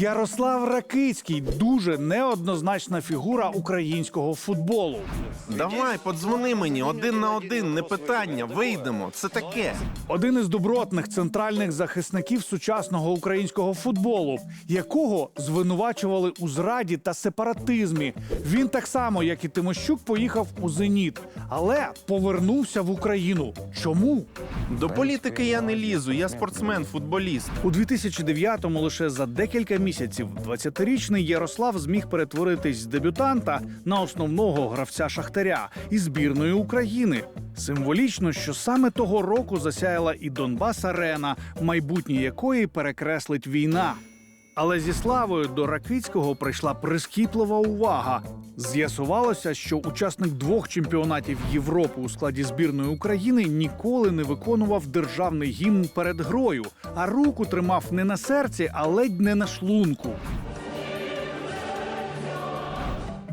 Ярослав Ракицький дуже неоднозначна фігура українського футболу. Давай, подзвони мені один на один, не питання. Вийдемо. Це таке. Один із добротних центральних захисників сучасного українського футболу, якого звинувачували у зраді та сепаратизмі. Він так само, як і Тимощук, поїхав у Зеніт, але повернувся в Україну. Чому? До політики я не лізу, я спортсмен, футболіст. У 2009-му лише за декілька місяців 20-річний Ярослав зміг перетворитись з дебютанта на основного гравця Шахтаря і збірної України. Символічно, що саме того року засяяла і Донбас Арена, майбутнє якої перекреслить війна. Але зі славою до Ракицького прийшла прискіплива увага. З'ясувалося, що учасник двох чемпіонатів Європи у складі збірної України ніколи не виконував державний гімн перед грою, а руку тримав не на серці, а ледь не на шлунку.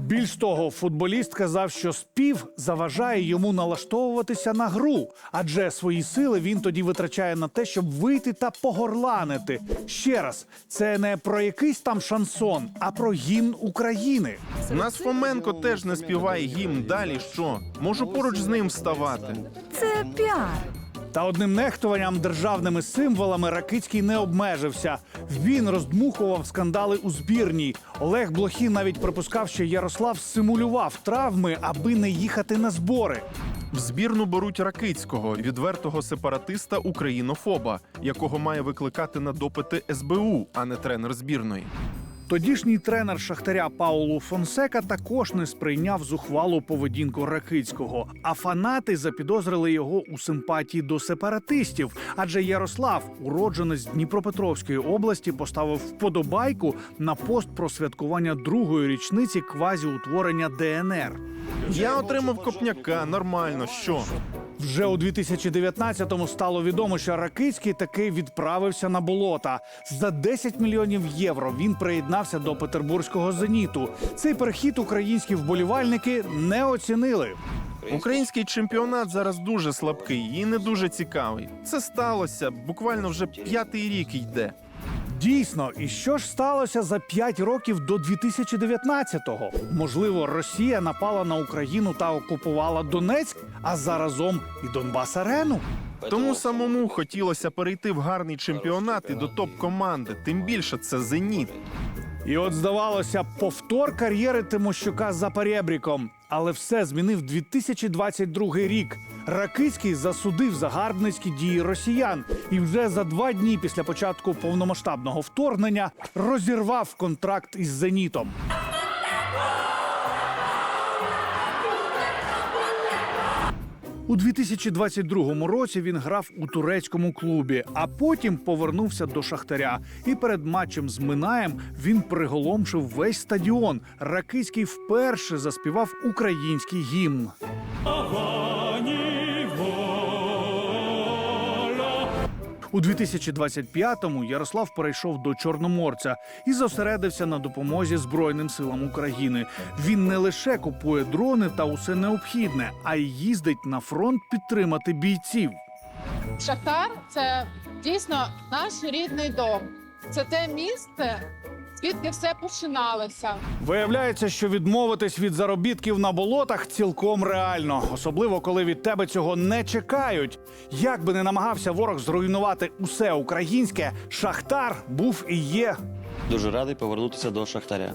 Більш того, футболіст казав, що спів заважає йому налаштовуватися на гру, адже свої сили він тоді витрачає на те, щоб вийти та погорланити. Ще раз, це не про якийсь там шансон, а про гімн України. Нас Фоменко теж не співає гімн. Далі що? Можу поруч з ним ставати. Це піар. Та одним нехтуванням державними символами Ракицький не обмежився. Він роздмухував скандали у збірній. Олег Блохін навіть припускав, що Ярослав симулював травми, аби не їхати на збори. В збірну беруть Ракицького, відвертого сепаратиста українофоба, якого має викликати на допити СБУ, а не тренер збірної. Тодішній тренер Шахтаря Паулу Фонсека також не сприйняв зухвалу поведінку Ракицького. А фанати запідозрили його у симпатії до сепаратистів. Адже Ярослав, уродженець Дніпропетровської області, поставив вподобайку на пост про святкування другої річниці квазіутворення ДНР. Я отримав копняка, нормально. Що? Вже у 2019-му стало відомо, що Ракицький таки відправився на болота. За 10 мільйонів євро він приєднався до петербурзького зеніту. Цей перехід українські вболівальники не оцінили. Український чемпіонат зараз дуже слабкий і не дуже цікавий. Це сталося буквально вже п'ятий рік йде. Дійсно, і що ж сталося за 5 років до 2019-го? Можливо, Росія напала на Україну та окупувала Донецьк, а заразом і Донбас Арену. Тому самому хотілося перейти в гарний чемпіонат і до топ-команди. Тим більше це зеніт. І от здавалося, повтор кар'єри Тимощука за перебріком. Але все змінив 2022 рік. Ракицький засудив загарбницькі дії росіян і вже за два дні після початку повномасштабного вторгнення розірвав контракт із зенітом. У 2022 році він грав у турецькому клубі, а потім повернувся до Шахтаря. І перед матчем з Минаєм він приголомшив весь стадіон. Ракицький вперше заспівав український гімн. У 2025-му Ярослав перейшов до Чорноморця і зосередився на допомозі Збройним силам України. Він не лише купує дрони та усе необхідне, а й їздить на фронт підтримати бійців. Шахтар це дійсно наш рідний дом. Це те місце, звідки все починалося. Виявляється, що відмовитись від заробітків на болотах цілком реально, особливо коли від тебе цього не чекають. Як би не намагався ворог зруйнувати усе українське, шахтар був і є Дуже радий повернутися до Шахтаря.